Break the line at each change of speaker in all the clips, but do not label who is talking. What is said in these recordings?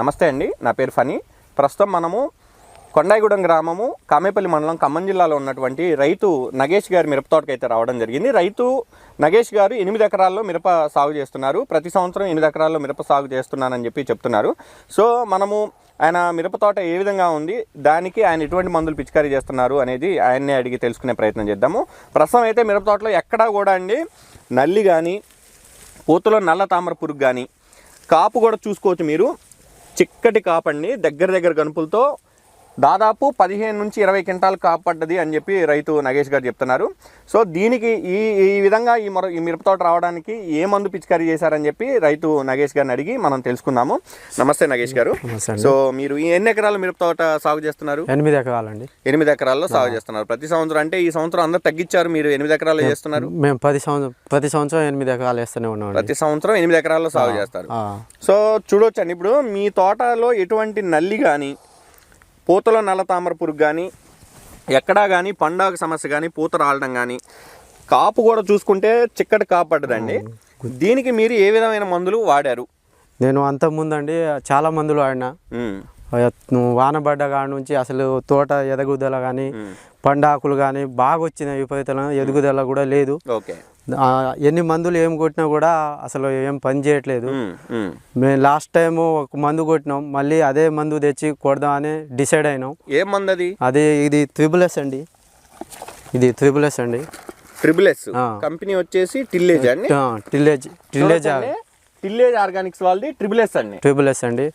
నమస్తే అండి నా పేరు ఫనీ ప్రస్తుతం మనము కొండాయిగూడెం గ్రామము కామేపల్లి మండలం ఖమ్మం జిల్లాలో ఉన్నటువంటి రైతు నగేష్ గారి మిరప తోటకి అయితే రావడం జరిగింది. రైతు నగేష్ గారు ఎనిమిది ఎకరాల్లో మిరప సాగు చేస్తున్నారు. ప్రతి సంవత్సరం ఎనిమిది ఎకరాల్లో మిరప సాగు చేస్తున్నానని చెప్పి చెప్తున్నారు. సో మనము ఆయన మిరప తోట ఏ విధంగా ఉంది దానికి ఆయన ఎటువంటి మందులు పిచికారీ చేస్తున్నారు అనేది ఆయన్నే అడిగి తెలుసుకునే ప్రయత్నం చేద్దాము. ప్రస్తుతం అయితే మిరప తోటలో ఎక్కడా కూడా అండి నల్లి కానీ పూతలో నల్ల తామర పురుగు కానీ కాపు కూడా చూసుకోవచ్చు మీరు. చిక్కటి కాపండి దగ్గర దగ్గర గనుపులతో దాదాపు పదిహేను నుంచి ఇరవై క్వింటాలు కాపు పడ్డది అని చెప్పి రైతు నగేష్ గారు చెప్తున్నారు. సో దీనికి ఈ ఈ విధంగా ఈ మరో ఈ మిరపతోట రావడానికి ఏ మందు పిచికారీ చేశారని చెప్పి రైతు నగేష్ గారిని అడిగి మనం తెలుసుకుందాము. నమస్తే నగేష్ గారు. సో మీరు ఈ ఎన్ని ఎకరాల మిరపతోట సాగు చేస్తున్నారు?
ఎనిమిది ఎకరాలండి.
ఎనిమిది ఎకరాల్లో సాగు చేస్తున్నారు. ప్రతి సంవత్సరం అంటే ఈ సంవత్సరం అందరు తగ్గించారు మీరు ఎనిమిది ఎకరాలు చేస్తున్నారు?
మేము పది సంవత్సరం ప్రతి సంవత్సరం ఎనిమిది ఎకరాలు వేస్తూనే ఉన్నామండి.
ప్రతి సంవత్సరం ఎనిమిది ఎకరాల్లో సాగు చేస్తారు. సో చూడొచ్చండి. ఇప్పుడు మీ తోటలో ఎటువంటి నల్లి కానీ పూతలో నల్ల తామర పురుగు కానీ ఎక్కడా కానీ పండాగ సమస్య కానీ పూత రాలడం కానీ కాపు కూడా చూసుకుంటే చిక్కటి కాపు పడ్డదండి. దీనికి మీరు ఏ విధమైన మందులు వాడారు?
నేను అంత ముందండి చాలా మందులు ఆడినా
ఉమ్,
వాన పడ్డ కాడ నుంచి అసలు తోట ఎదగుదల కానీ పండాకులు కానీ బాగా వచ్చినాయి విపరీతం ఎదుగుదల కూడా లేదు. ఎన్ని మందులు ఏం కొట్టినా కూడా అసలు ఏం పని చేయట్లేదు. మేము లాస్ట్ టైం ఒక మందు కొట్టినాం. మళ్ళీ అదే మందు తెచ్చి కొడదామని డిసైడ్ అయినాం.
ఏం మందు అది
అది ఇది త్రిబుల్ ఎస్ అండి. ఇది త్రిబుల్ ఎస్ అండి. ఆ.
కంపెనీ వచ్చేసి టిల్లేజ్ అండి?
టిల్లేజ్ టిల్లేజ్
టిల్లేజ్ ఆర్గానిక్స్ వాళ్ళది ట్రిపుల్ ఎస్ అండి.
ట్రిబుల్ ఎస్ అండి.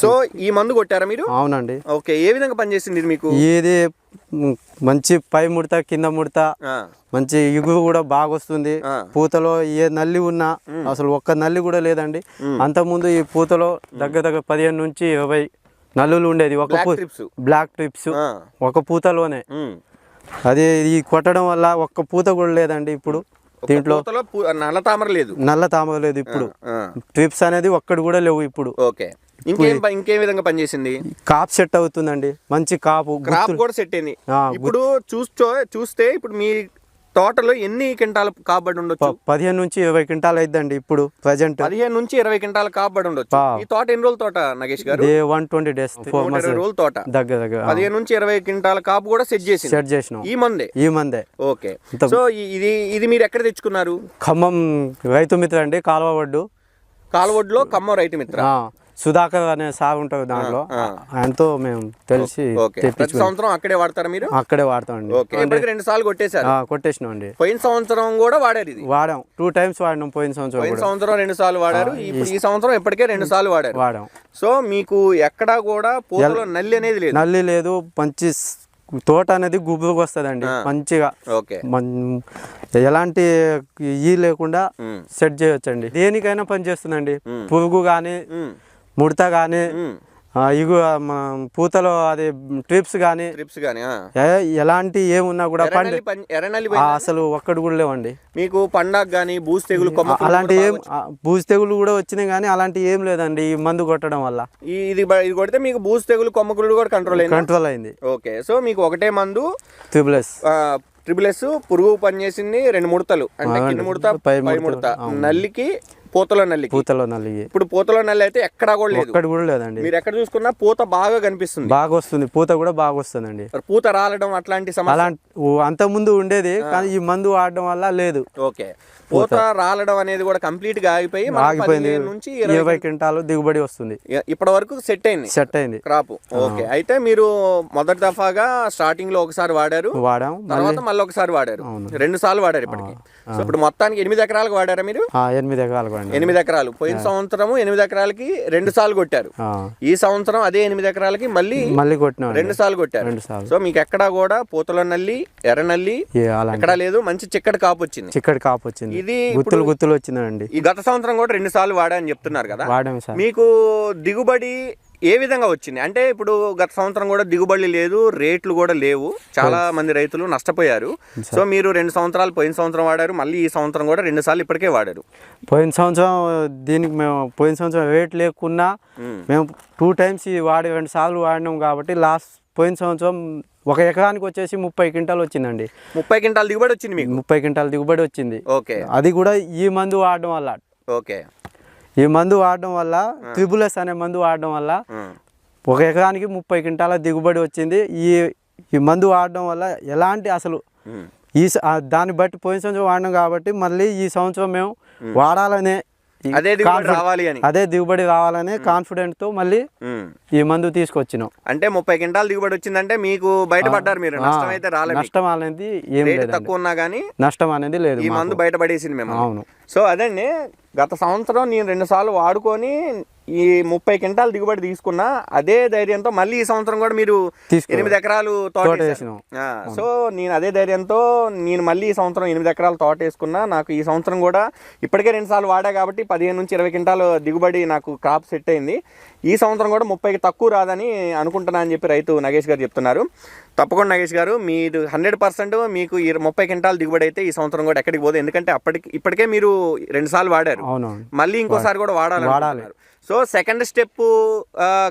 సో ఈ మందు కొట్టారా మీరు?
అవునండి.
ఓకే ఏ విధంగా పనిచేసింది ఇది మీకు?
ఇది మంచి పై ముడత కింద ముడత మంచి ఇగురు కూడా బాగా వస్తుంది. పూతలో ఏ నల్లి ఉన్నా అసలు ఒక్క నల్లి కూడా లేదండి. అంతకుముందు ఈ పూతలో దగ్గర దగ్గర పదిహేను నుంచి ఇరవై నల్లులు ఉండేది. ఒక. Black thrips. ఒక పూతలోనే. అది ఈ కొట్టడం వల్ల ఒక్క పూత కూడా లేదండి ఇప్పుడు దీంట్లో.
నల్ల తామర లేదు.
నల్ల తామర లేదు ఇప్పుడు. ట్రిప్స్ అనేది ఒక్కటి కూడా లేవు ఇప్పుడు.
ఓకే. ఇంకేం విధంగా పనిచేసింది?
కాప్ సెట్ అవుతుందండి. మంచి కాపు
క్రాప్ కూడా సెట్ అయింది. ఇప్పుడు చూస్తూ చూస్తే ఇప్పుడు మీ తోటలో ఎన్ని క్వింటాలు కాబడి ఉండొచ్చు?
పదిహేను నుంచి ఇరవై క్వింటాల్ అయిద్దండి ఇప్పుడు ప్రజెంట్.
పదిహేను నుంచి ఇరవై క్వింటాలు కాబడి ఉండొచ్చు. ఈ తోట ఎన్ని రోజుల తోట నగేష్ గారు?
వన్ ట్వంటీ డేస్
రోజుల తోట.
దగ్గర దగ్గర
పదిహేను నుంచి ఇరవై క్వింటాల కాపు కూడా సెట్ చేసింది.
సెట్ చేసినాం.
ఈ మందే?
ఈ మందే.
ఓకే. సో ఇది ఇది మీరు ఎక్కడ తెచ్చుకున్నారు?
ఖమ్మం రైతు మిత్ర అండి కాలువ ఒడ్డు.
కాలవడ్లో ఖమ్మం రైతు మిత్ర.
సుధాకర్ అనే సాగు ఉంటుంది దాంట్లో. ఆయనతో మేము తెలిసి
ప్రతి సంవత్సరం అక్కడే వాడతారా మీరు?
అక్కడే వాడతామండి
రెండు సార్లు కొట్టేశారు.
కొట్టేసినాం అండి.
పోయిన సంవత్సరం కూడా వాడారు ఇది?
వాడాం. టూ టైమ్స్ వాడినాం పోయిన సంవత్సరం
పోయిన సంవత్సరం రెండు సార్లు వాడారు. ఈ సంవత్సరం ఇప్పటికే రెండు సార్లు వాడారు.
వాడాం.
సో మీకు ఎక్కడా కూడా పూతలో నల్లి అనేది లేదు?
నల్లి లేదు. మంచి తోట అనేది గుబురుగా వస్తుందండి. మంచిగా.
ఓకే.
మన్- ఎలాంటి ఈ లేకుండా. సెట్ చేయొచ్చండి. దేనికైనా పని చేస్తుందండి. పురుగు కానీ. ముడత కానీ. ఇగు పూతలో అది ట్రిప్స్ కానీ
ట్రిప్స్ కానీ.
ఎలాంటి ఏమున్నా కూడా పండి? అసలు ఒక్కటి కూడా లేవండి.
మీకు పండగ కానీ బూస్ తెగులు
అలాంటి ఏం బూజు తెగులు కూడా వచ్చినాయి కానీ అలాంటి ఏం లేదండి ఈ మందు కొట్టడం వల్ల.
ఇది ఇది కొడితే మీకు బూస్ తెగులు కొమ్మకులు కూడా కంట్రోల్ అయింది?
కంట్రోల్ అయింది.
ఓకే సో మీకు ఒకటే మందు
ట్రిపుల్ ఎస్
ట్రిపుల్ ఎస్ పురుగు పనిచేసింది రెండు ముడతలు. అంటే కింద ముడత
పై
ముడత నల్లికి పూతలో నల్లికి.
పూతలో నల్లి.
ఇప్పుడు పూతలో నల్లి అయితే ఎక్కడా కూడా లేదు.
ఒక్కటి కూడా లేదండి.
మీరు ఎక్కడ చూసుకున్నా పూత బాగా కనిపిస్తుంది.
బాగా వస్తుంది పూత కూడా బాగా వస్తుందండి
పూత రాలడం అట్లాంటి సమస్య?
అలాంటి అంత ముందు ఉండేది కానీ ఈ మందు వాడడం వల్ల లేదు.
ఓకే. పూత. రాలడం అనేది కూడా కంప్లీట్గా ఆగిపోయి
ఆగిపోయింది.
నుంచి ఇరవై
క్వింటాలు దిగుబడి వస్తుంది.
ఇప్పటి వరకు సెట్ అయింది.
సెట్ అయింది.
క్రాప్. ఓకే. అయితే మీరు మొదటి దఫాగా స్టార్టింగ్లో ఒకసారి వాడారు.
వాడాం.
తర్వాత మళ్ళీ ఒకసారి వాడారు. రెండు సార్లు వాడారు ఇప్పటికి. సో ఇప్పుడు మొత్తానికి ఎనిమిది ఎకరాలకు వాడారా మీరు?
ఎనిమిది ఎకరాలు అండి
ఎనిమిది ఎకరాలు. పోయిన సంవత్సరము ఎనిమిది ఎకరాలకి రెండు సార్లు కొట్టారు. ఈ సంవత్సరం అదే ఎనిమిది ఎకరాలకి మళ్ళీ
మళ్ళీ కొట్టినాం
రెండు సార్లు కొట్టారు. సో మీకు ఎక్కడా కూడా పూతల నల్లి ఎర్ర నల్లి ఎక్కడా లేదు మంచి చిక్కటి కాపు వచ్చింది.
చిక్కడి కాపు వచ్చింది.
ఇది
గుత్తులు గుత్తులు వచ్చిందండి
ఈ గత సంవత్సరం కూడా రెండు సార్లు వాడా అని చెప్తున్నారు కదా. మీకు దిగుబడి ఏ విధంగా వచ్చింది? అంటే ఇప్పుడు గత సంవత్సరం కూడా దిగుబడి లేదు రేట్లు కూడా లేవు. చాలా మంది రైతులు నష్టపోయారు. సో మీరు రెండు సంవత్సరాలు పోయిన సంవత్సరం వాడారు మళ్ళీ ఈ సంవత్సరం కూడా రెండు సార్లు ఇప్పటికే వాడారు.
పోయిన సంవత్సరం దీనికి మేము పోయిన సంవత్సరం రేట్ లేకున్నా
మ్మ్.
మేము టూ టైమ్స్ ఈ వాడి రెండు సార్లు వాడినాం కాబట్టి లాస్ట్ పోయిన సంవత్సరం ఒక ఎకరానికి వచ్చేసి ముప్పై క్వింటాల్ వచ్చిందండి.
ముప్పై క్వింటాల్ దిగుబడి వచ్చింది మీకు?
ముప్పై క్వింటాల్ దిగుబడి వచ్చింది.
ఓకే.
అది కూడా ఈ మందు వాడడం వల్ల.
ఓకే.
ఈ మందు వాడడం వల్ల ట్రిబులస్ అనే మందు వాడడం వల్ల. ఒక ఎకరానికి ముప్పై క్వింటాల దిగుబడి వచ్చింది ఈ ఈ మందు వాడడం వల్ల ఎలాంటి అసలు. ఈ దాన్ని బట్టి పోయిన సంవత్సరం వాడినాం కాబట్టి మళ్ళీ ఈ సంవత్సరం మేము వాడాలనే
అదే దిగుబడి రావాలి అని
అదే దిగుబడి రావాలనే కాన్ఫిడెంట్తో మళ్ళీ. ఈ మందు తీసుకొచ్చినాం
అంటే ముప్పై క్వింటాల్ దిగుబడి వచ్చిందంటే మీకు బయటపడ్డారు మీరు నష్టం అయితే రాలేదు.
నష్టం అనేది ఏం
తక్కువ ఉన్నా కానీ
నష్టం అనేది లేదు
ఈ. మందు బయటపడేసింది మేము
అవును
సో అదండి గత సంవత్సరం నేను రెండుసార్లు వాడుకొని ఈ ముప్పై క్వింటాల్ దిగుబడి తీసుకున్నా అదే ధైర్యంతో మళ్ళీ ఈ సంవత్సరం కూడా మీరు. ఎనిమిది ఎకరాలు తోట సో నేను అదే ధైర్యంతో నేను మళ్ళీ ఈ సంవత్సరం ఎనిమిది ఎకరాలు తోట వేసుకున్నా. నాకు ఈ సంవత్సరం కూడా ఇప్పటికే రెండు సార్లు వాడా కాబట్టి పదిహేను నుంచి ఇరవై క్వింటాలు దిగుబడి నాకు క్రాప్ సెట్ అయింది. ఈ సంవత్సరం కూడా ముప్పైకి తక్కువ రాదని అనుకుంటున్నా అని చెప్పి రైతు నగేష్ గారు చెప్తున్నారు. తప్పకుండా నగేష్ గారు మీరు హండ్రెడ్ పర్సెంట్ మీకు ఈ ముప్పై క్వింటాల్ దిగుబడి అయితే ఈ సంవత్సరం కూడా ఎక్కడికి పోదు. ఎందుకంటే అప్పటికి ఇప్పటికే మీరు రెండు సార్లు వాడారు. మళ్ళీ ఇంకోసారి కూడా వాడాలి
వాడాలి.
సో సెకండ్ స్టెప్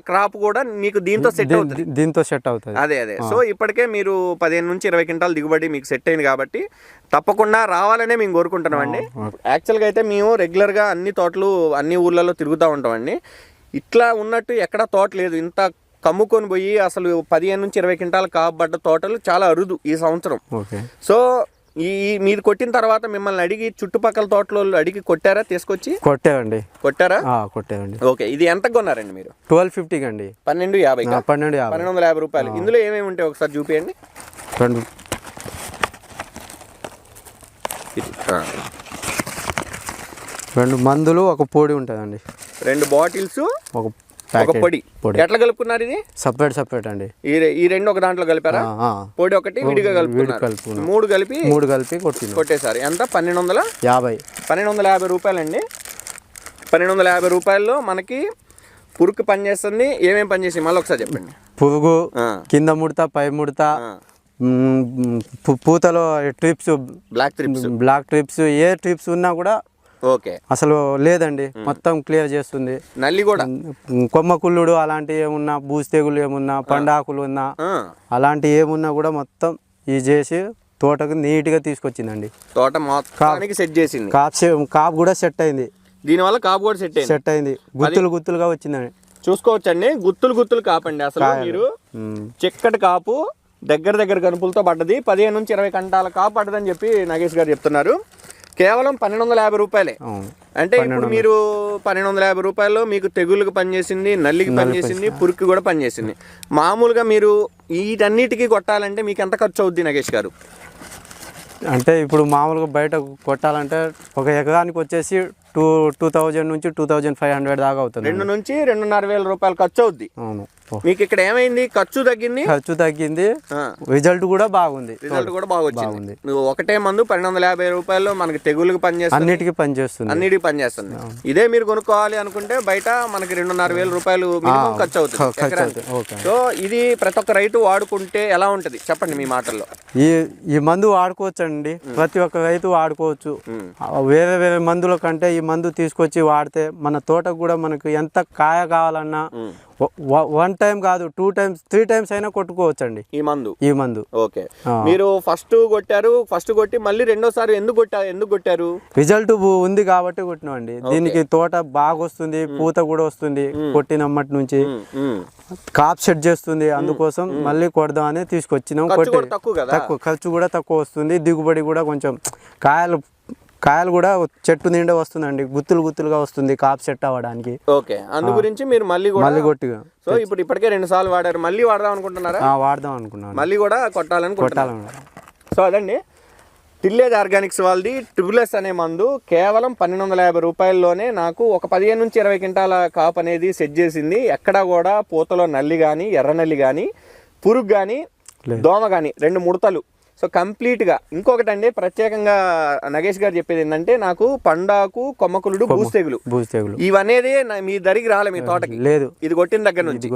క్రాప్ కూడా మీకు దీంతో సెట్ అవుతుంది.
దీంతో సెట్ అవుతుంది.
అదే అదే. సో ఇప్పటికే మీరు పదిహేను నుంచి ఇరవై క్వింటాల్ దిగుబడి మీకు సెట్ అయింది కాబట్టి తప్పకుండా రావాలనే మేము కోరుకుంటున్నామండి యాక్చువల్గా అయితే మేము రెగ్యులర్గా అన్ని తోటలు అన్ని ఊర్లలో తిరుగుతూ ఉంటామండి ఇట్లా ఉన్నట్టు ఎక్కడ తోట లేదు. ఇంత కమ్ముకొని పోయి అసలు పదిహేను నుంచి ఇరవై క్వింటాల్ కాబడ్డ తోటలు చాలా అరుదు ఈ సంవత్సరం. సో ఈ మీరు కొట్టిన తర్వాత మిమ్మల్ని అడిగి చుట్టుపక్కల తోటలో అడిగి కొట్టారా? తీసుకొచ్చి?
కొట్టేవండి
కొట్టారా?
ఆ, కొట్టేవండి
ఓకే. ఇది ఎంత కొన్నారండి మీరు?
ట్వెల్వ్ ఫిఫ్టీకి అండి
పన్నెండు యాభై
పన్నెండు
పన్నెండు వందల యాభై రూపాయలు. ఇందులో ఏమేమి ఉంటాయి ఒకసారి చూపించండి
రెండు. రెండు మందులు ఒక పొడి ఉంటుందండి.
రెండు బాటిల్స్
ఒక
ఒక పొడి.
పొడి.
ఎట్లా కలుపుకున్నారు ఇది?
సపరేట్ సపరేట్ అండి.
ఈ ఈ రెండు ఒక దాంట్లో కలిపారా. పొడి ఒకటి విడిగా కలుపుకున్నారు.
కలుపుకున్నాం.
మూడు కలిపి
మూడు కలిపి కొట్టింది
కొట్టేశారు. ఎంత? పన్నెండు వందల
యాభై.
పన్నెండు వందల యాభై రూపాయలండి. పన్నెండు వందల యాభై రూపాయల్లో మనకి పురుకు పనిచేస్తుంది ఏమేమి పనిచేసి మళ్ళీ ఒకసారి చెప్పండి.
పురుగు కింద ముడత పై ముడత పూతలో thrips
black thrips
black thrips ఏ ట్రిప్స్ ఉన్నా కూడా
ఓకే.
అసలు లేదండి. మొత్తం క్లియర్ చేస్తుంది.
నల్లి కూడా?
కొమ్మ కుళ్ళుడు అలాంటి ఏమున్నా బూజు తెగులు ఏమున్నా పండాకులు ఉన్నా అలాంటి ఏమున్నా కూడా మొత్తం ఇది చేసి తోటకు నీట్గా తీసుకొచ్చిందండి.
తోట మొత్తానికి సెట్ చేసింది.
కాప్ కాప్ కూడా సెట్ అయింది.
దీనివల్ల కాపు కూడా సెట్ అయింది.
సెట్ అయింది. గుత్తులు గుత్తులుగా వచ్చిందండి.
చూసుకోవచ్చండి. గుత్తులు గుత్తులు కాపండి. అసలు మీరు చిక్కటి కాపు దగ్గర దగ్గర కనుపులతో పడ్డది. పదిహేను నుంచి ఇరవై కంటాల కాపు పడ్డదని చెప్పి నాగేష్ గారు చెప్తున్నారు. కేవలం పన్నెండు వందల యాభై రూపాయలే. అంటే ఇప్పుడు మీరు పన్నెండు వందల యాభై రూపాయల్లో మీకు తెగుళ్ళకి పనిచేసింది నల్లికి పనిచేసింది పురుక్కి కూడా పనిచేసింది. మామూలుగా మీరు వీటన్నిటికీ కొట్టాలంటే మీకు ఎంత ఖర్చు అవుద్ది నాగేష్ గారు?
అంటే ఇప్పుడు మామూలుగా బయట కొట్టాలంటే ఒక ఎకరానికి వచ్చేసి టూ టూ థౌజండ్ నుంచి టూ థౌజండ్ ఫైవ్ హండ్రెడ్ దాకా అవుతుంది.
రెండు నుంచి రెండున్నర వేల రూపాయలు ఖర్చు అవుద్ది
అవును.
మీకు ఇక్కడ ఏమైంది? ఖర్చు తగ్గింది?
ఖర్చు తగ్గింది. రిజల్ట్ కూడా బాగుంది.
రిజల్ట్ కూడా బాగా వచ్చింది. నువ్వు ఒకటే మందు పన్నెండు వందల యాభై రూపాయల్లో మనకి తెగుళ్ళకి పనిచేస్తుంది
అన్నిటికీ పనిచేస్తుంది
అన్నిటికి పనిచేస్తుంది ఇదే మీరు కొనుక్కోవాలి అనుకుంటే బయట మనకి రెండున్నర వేల రూపాయలు ఖర్చు అవుతుంది సో ఇది ప్రతి ఒక్క రైతు వాడుకుంటే ఎలా ఉంటది? చెప్పండి మీ మాటల్లో.
ఈ ఈ మందు వాడుకోవచ్చు అండి ప్రతి ఒక్క రైతు వాడుకోవచ్చు. వేరే వేరే మందుల కంటే ఈ మందు తీసుకొచ్చి వాడితే మన తోటకు కూడా మనకు ఎంత కాయ కావాలన్నా వన్ టైం కాదు టూ టైమ్స్ త్రీ టైమ్స్ అయినా కొట్టుకోవచ్చు అండి
ఈ మందు?
ఈ మందు.
ఓకే. మీరు ఫస్ట్ కొట్టారు ఫస్ట్ కొట్టి మళ్ళీ రెండోసారి ఎందుకు కొట్టారు ఎందుకు కొట్టారు?
రిజల్ట్ ఉంది కాబట్టి కొట్టినామండి. దీనికి తోట బాగా వస్తుంది పూత కూడా వస్తుంది కొట్టినమ్మటి నుంచి. కాప్ సెట్ చేస్తుంది అందుకోసం మళ్ళీ కొడదామని తీసుకొచ్చినాం కొట్టి
తక్కువ
ఖర్చు కూడా తక్కువ వస్తుంది దిగుబడి కూడా కొంచెం కాయలు కాయలు కూడా చెట్టు నిండా వస్తుందండి. గుత్తులు గుత్తులుగా వస్తుంది కాప్ సెట్ అవ్వడానికి.
ఓకే. అందు గురించి మీరు మళ్ళీ కూడా
మళ్ళీ కొట్టిగా.
సో ఇప్పుడు ఇప్పటికే రెండు సార్లు వాడారు. మళ్ళీ వాడదాం అనుకుంటున్నారా?
వాడదాం అనుకున్నాను.
మళ్ళీ కూడా కొట్టాలనుకుంటున్నారు
కొట్టాలను
సో అదండి. టిల్లేజ్ ఆర్గానిక్స్ వాళ్ళది ట్రిబులస్ అనే మందు కేవలం పన్నెండు వందల యాభై రూపాయల్లోనే నాకు ఒక పదిహేను నుంచి ఇరవై క్వింటాల కాప్ అనేది సెట్ చేసింది. ఎక్కడా కూడా పూతలో నల్లి కానీ ఎర్ర నల్లి కానీ పురుగు కానీ దోమ కానీ రెండు ముడతలు సో కంప్లీట్గా ఇంకొకటి అండి ప్రత్యేకంగా నగేష్ గారు చెప్పేది ఏంటంటే నాకు పండాకు కొమ్మకులుడు భూస్తెగులు
బూజు తెగులు
ఇవనేది మీ దరికి రాలే మీ తోటకి.
లేదు.
ఇది కొట్టిన దగ్గర నుంచి.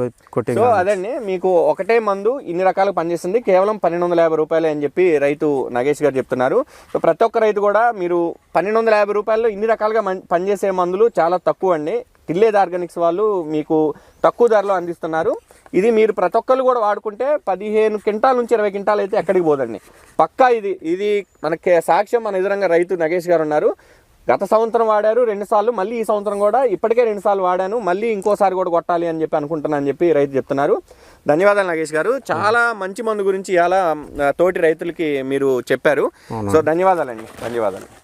సో అదండి మీకు ఒకటే మందు ఇన్ని రకాలుగా పనిచేస్తుంది. కేవలం పన్నెండు వందల యాభై రూపాయలే అని చెప్పి రైతు నగేష్ గారు చెప్తున్నారు. సో ప్రతి ఒక్క రైతు కూడా మీరు పన్నెండు వందల యాభై రూపాయల్లో ఇన్ని రకాలుగా పనిచేసే మందులు చాలా తక్కువ అండి టిల్లేజ్ ఆర్గానిక్స్ వాళ్ళు మీకు తక్కువ ధరలో అందిస్తున్నారు. ఇది మీరు ప్రతి ఒక్కరు కూడా వాడుకుంటే పదిహేను క్వింటాల నుంచి ఇరవై క్వింటాలు అయితే ఎక్కడికి పోదండి. పక్కా ఇది ఇది మనకి సాక్ష్యం మన ఎదురంగా రైతు నగేష్ గారు ఉన్నారు. గత సంవత్సరం వాడారు రెండు సార్లు మళ్ళీ ఈ సంవత్సరం కూడా ఇప్పటికే రెండు సార్లు వాడాను మళ్ళీ ఇంకోసారి కూడా కొట్టాలి అని చెప్పి అనుకుంటున్నాను అని చెప్పి రైతు చెప్తున్నారు. ధన్యవాదాలు నాగేష్ గారు. చాలా మంచి మందు గురించి ఇలా తోటి రైతులకి మీరు చెప్పారు. సో ధన్యవాదాలండి ధన్యవాదాలు.